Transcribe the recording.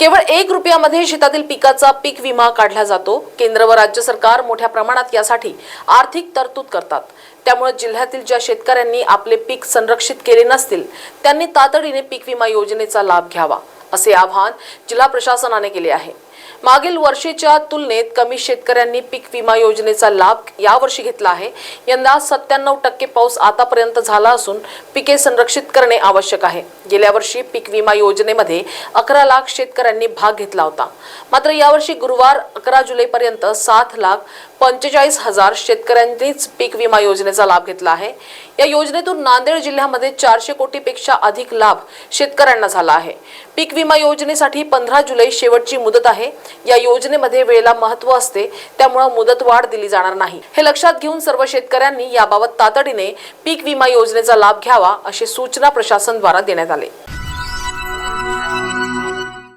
केवळ एक रुपयामध्ये शेतातील पिकाचा पीक विमा काढला जातो. केंद्र व राज्य सरकार मोठ्या प्रमाणात यासाठी आर्थिक तरतूद करतात. त्यामुळे जिल्ह्यातील ज्या शेतकऱ्यांनी आपले पीक संरक्षित केले नसतील त्यांनी तातडीने पीक विमा योजनेचा लाभ घ्यावा असे आवाहन जिल्हा प्रशासनाने केले आहे. मागील वर्षीच्या तुलनेत कमी शेतकऱ्यांनी पीक विमा योजनेचा लाभ यावर्षी घेतला आहे. यंदा सत्त्याण्णव टक्के पाऊस आतापर्यंत झाला असून पिके संरक्षित करणे आवश्यक आहे. गेल्या वर्षी पीक विमा योजनेमध्ये अकरा लाख शेतकऱ्यांनी भाग घेतला होता. मात्र यावर्षी गुरुवार अकरा जुलैपर्यंत सात लाख पंचेचाळीस हजार शेतकऱ्यांनीच पीक विमा योजनेचा लाभ घेतला आहे. या योजनेतून नांदेड जिल्ह्यामध्ये चारशे कोटीपेक्षा अधिक लाभ शेतकऱ्यांना झाला आहे. पीक विमा योजनेसाठी पंधरा जुलै शेवटची मुदत आहे. या योजनेमध्ये वेळेला महत्त्व असते त्यामुळे मुदतवाढ दिली जाणार नाही. हे लक्षात घेऊन सर्व शेतकऱ्यांनी याबाबत तातडीने पीक विमा योजनेचा लाभ घ्यावा अशी सूचना प्रशासन द्वारा देण्यात आली.